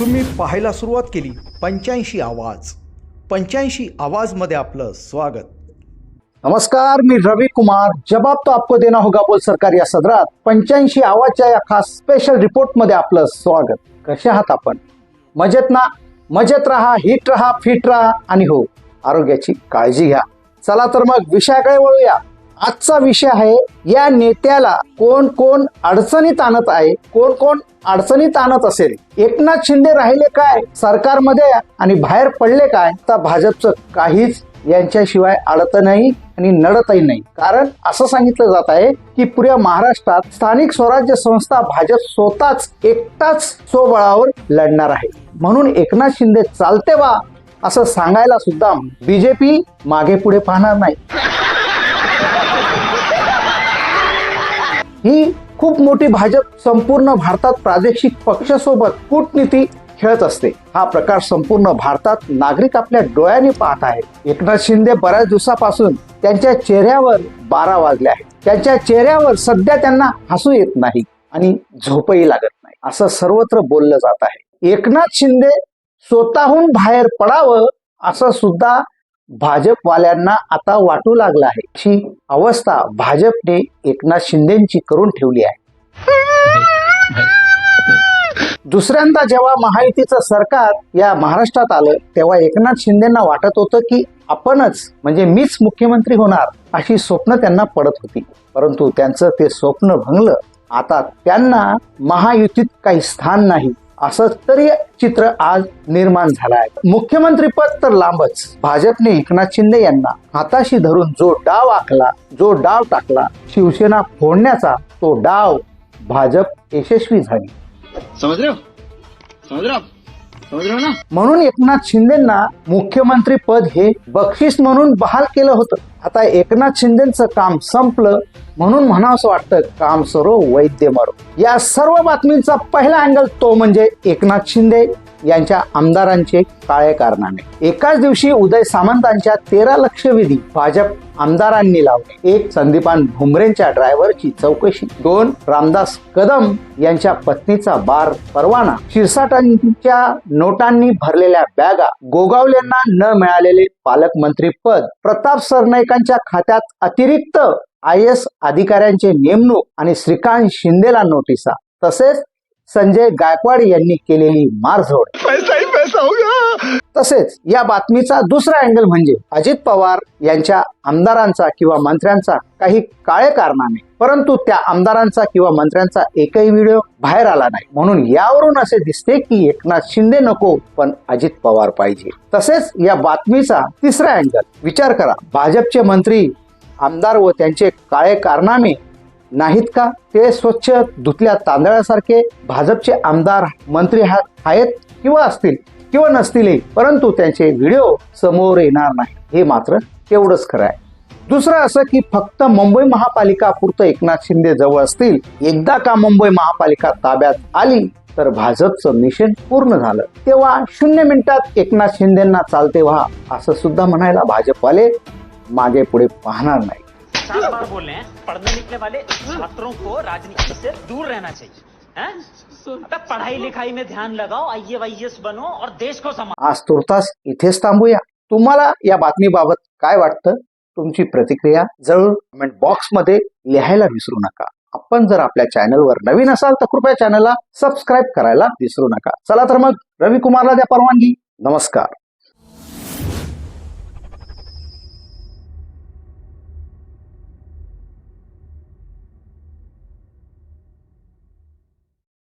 तुम्ही पाहायला सुरुवात केली. पंच्याऐंशी आवाज. पंच्याऐंशी आवाजमध्ये आपलं स्वागत. नमस्कार मी रवी कुमार. जबाब तो आपको देना होगा बोल सरकार या सदरात. पंच्याऐंशी आवाजच्या या खास स्पेशल रिपोर्टमध्ये आपलं स्वागत. कसे आहात आपण? मजेत ना? मजेत राहा हिट राहा फिट राहा आणि हो आरोग्याची काळजी घ्या. चला तर मग विषयाकडे वळूया. आजचा विषय आहे या नेत्याला कोण कोण अडचणीत आणत आहे कोण कोण अडचणीत आणत असेल? एकनाथ शिंदे राहिले काय सरकारमध्ये आणि बाहेर पडले काय? तर भाजपचं काहीच यांच्याशिवाय अडत नाही आणि नडतही नाही. कारण असं सांगितलं जात आहे की पुऱ्या महाराष्ट्रात स्थानिक स्वराज्य संस्था भाजप स्वतःच एकटाच स्वबळावर लढणार आहे. म्हणून एकनाथ शिंदे चालते वा असं सांगायला सुद्धा बीजेपी मागे पुढे पाहणार नाही. ही खूप मोठी भाजप संपूर्ण भारतात प्रादेशिक पक्षासोबत कूटनीती खेळत असते. हा प्रकार संपूर्ण भारतात नागरिक आपल्या डोळ्याने पाहत आहेत एकनाथ शिंदे बऱ्याच दिवसापासून त्यांच्या चेहऱ्यावर बारा वाजले आहेत. त्यांच्या चेहऱ्यावर सध्या त्यांना हसू येत नाही आणि झोपही लागत नाही. असं सर्वत्र बोललं जात आहे. एकनाथ शिंदे स्वतःहून बाहेर पडावं असं सुद्धा भाजपवाल्यांना आता वाटू लागलं आहे. अशी अवस्था भाजपने एकनाथ शिंदेची करून ठेवली आहे. दुसऱ्यांदा जेव्हा महायुतीचं सरकार या महाराष्ट्रात आलं तेव्हा एकनाथ शिंदेना वाटत होतं की आपणच म्हणजे मीच मुख्यमंत्री होणार अशी स्वप्न त्यांना पडत होती. परंतु त्यांचं ते स्वप्न भंगलं. आता त्यांना महायुतीत काही स्थान नाही. असं तरी चित्र आज निर्माण झालं आहे. मुख्यमंत्री पद तर लांबच. भाजपने एकनाथ शिंदे यांना हाताशी धरून जो डाव आखला जो डाव टाकला शिवसेना फोडण्याचा तो डाव भाजप यशस्वी झाली. समजलं? समजलं? ना? म्हणून एकनाथ शिंदेना मुख्यमंत्री पद हे बक्षीस म्हणून बहाल केलं होतं. आता एकनाथ शिंदेचं काम संपलं म्हणून म्हणावंसं वाटतं काम सरो वैद्य मरो. या सर्व बातमींचा पहिला अँगल तो म्हणजे एकनाथ शिंदे. यांच्या आमदारांचे काळे कारनामे एकाच दिवशी उदय सामंतांच्या तेरा लक्षवेधी भाजप आमदारांनी लावले. एक संदीपान भुमरेंच्या ड्रायव्हरची चौकशी. दोन रामदास कदम यांच्या पत्नीचा बार परवाना. शिरसाटांच्या नोटांनी भरलेल्या बॅगा. गोगावलेंना न मिळालेले पालकमंत्री पद. प्रताप सरनाईकांच्या खात्यात अतिरिक्त आय एस अधिकाऱ्यांचे नेमणूक आणि श्रीकांत शिंदेला नोटिसा. तसेच संजय गायकवाड यांनी केलेली मारझोड. पैसा ही तसेच या बातमीचा दुसरा अँगल म्हणजे अजित पवार यांच्या आमदारांचा किंवा मंत्र्यांचा काही काळे कारनामे परंतु त्या आमदारांचा किंवा मंत्र्यांचा एकही व्हिडिओ बाहेर आला नाही. म्हणून यावरून असे दिसते की एकनाथ शिंदे नको पण अजित पवार पाहिजे. तसेच या बातमीचा तिसरा अँगल विचार करा. भाजपचे मंत्री आमदार व त्यांचे काळे कारनामे नाहीत का? ते स्वच्छ धुतल्या तांदळासारखे भाजपचे आमदार मंत्री हा- आहेत किंवा असतील किंवा नसतीलही परंतु त्यांचे व्हिडिओ समोर येणार नाही. हे मात्र तेवढंच खरं आहे. दुसरं असं की फक्त मुंबई महापालिका पुरतं एकनाथ शिंदे जवळ असतील एकदा का मुंबई महापालिका ताब्यात आली तर भाजपचं मिशन पूर्ण झालं. तेव्हा शून्य मिनिटात एकनाथ शिंदेना चालते व्हा असं सुद्धा म्हणायला भाजपवाले मागे पुढे पाहणार नाही चार बार बोल रहे हैं पढ़ने लिखने वाले छात्रों को राजनीति से दूर रहना चाहिए पढ़ाई लिखाई में ध्यान लगाओ आई बनो और देश को संभालो। आज तुर्तास इथेच थांबूया। तुम्हाला या बातमीबाबत काय वाटतं? तुमची प्रतिक्रिया जरूर कमेंट बॉक्समध्ये लिहायला विसरू नका. आपण जर आपल्या चॅनलवर नवीन असाल तर कृपया चॅनलला सबस्क्राईब करायला विसरू नका. चला तर मग रवी कुमारला द्या परवानगी. नमस्कार.